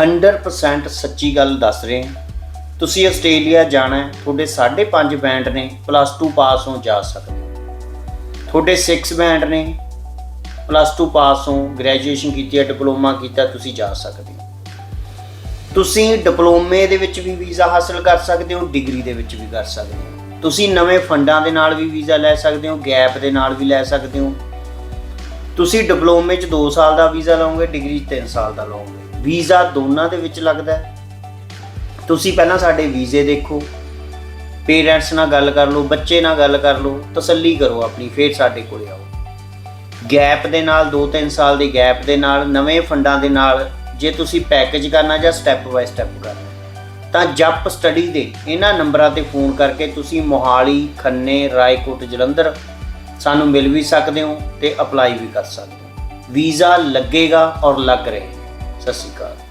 100% ਸੱਚੀ ਗੱਲ ਦੱਸ ਰਹੇ ਹਾਂ। ਤੁਸੀਂ ਆਸਟ੍ਰੇਲੀਆ ਜਾਣਾ ਹੈ, ਤੁਹਾਡੇ 5.5 ਬੈਂਡ ਨੇ ਪਲੱਸ 2 ਪਾਸ ਹੋ ਜਾ ਸਕਦੇ ਹੋ। ਤੁਹਾਡੇ 6 ਬੈਂਡ ਨੇ ਪਲੱਸ 2 ਪਾਸ ਹੋ ਗ੍ਰੈਜੂਏਸ਼ਨ ਕੀਤੀ ਹੈ ਡਿਪਲੋਮਾ ਕੀਤਾ, ਤੁਸੀਂ ਜਾ ਸਕਦੇ ਹੋ। ਤੁਸੀਂ ਡਿਪਲੋਮੇ ਦੇ ਵਿੱਚ ਵੀ ਵੀਜ਼ਾ ਹਾਸਲ ਕਰ ਸਕਦੇ ਹੋ ਡਿਗਰੀ ਦੇ ਵਿੱਚ ਵੀ ਕਰ ਸਕਦੇ ਹੋ। ਤੁਸੀਂ ਨਵੇਂ ਫੰਡਾਂ ਦੇ ਨਾਲ ਵੀ ਵੀਜ਼ਾ ਲੈ ਸਕਦੇ ਹੋ ਗੈਪ ਦੇ ਨਾਲ ਵੀ ਲੈ ਸਕਦੇ ਹੋ। ਤੁਸੀਂ ਡਿਪਲੋਮੇ 'ਚ 2 ਸਾਲ ਦਾ ਵੀਜ਼ਾ ਲਓਗੇ ਡਿਗਰੀ 'ਚ 3 ਸਾਲ ਦਾ ਲਓਗੇ। ਵੀਜ਼ਾ ਦੋਨਾਂ ਦੇ ਵਿੱਚ ਲੱਗਦਾ ਹੈ। ਤੁਸੀਂ ਪਹਿਲਾਂ ਸਾਡੇ ਵੀਜ਼ੇ ਦੇਖੋ, ਪੇਰੈਂਟਸ ਨਾਲ ਗੱਲ ਕਰ ਲਓ, ਬੱਚੇ ਨਾਲ ਗੱਲ ਕਰ ਲਓ, ਤਸੱਲੀ ਕਰੋ ਆਪਣੀ, ਫਿਰ ਸਾਡੇ ਕੋਲੇ ਆਓ। ਗੈਪ ਦੇ ਨਾਲ 2-3 ਸਾਲ ਦੇ ਗੈਪ ਦੇ ਨਾਲ, ਨਵੇਂ ਫੰਡਾਂ ਦੇ ਨਾਲ, ਜੇ ਤੁਸੀਂ ਪੈਕੇਜ ਕਰਨਾ ਜਾਂ ਸਟੈਪ ਬਾਈ ਸਟੈਪ ਕਰਨਾ। ਤਾਂ ਜੱਪ ਸਟੱਡੀ ਦੇ ਇਹਨਾਂ ਨੰਬਰਾਂ ਤੇ ਫੋਨ ਕਰਕੇ ਤੁਸੀਂ ਮੋਹਾਲੀ, ਖੰਨੇ, ਰਾਏਕੋਟ, ਜਲੰਧਰ ਸਾਨੂੰ ਮਿਲ ਵੀ ਸਕਦੇ ਹੋ ਤੇ ਅਪਲਾਈ ਵੀ ਕਰ ਸਕਦੇ ਹੋ। ਵੀਜ਼ਾ ਲੱਗੇਗਾ ਔਰ ਲੱਗ ਰਿਹਾ ਸਤਿ ਸ਼੍ਰੀ ਅਕਾਲ।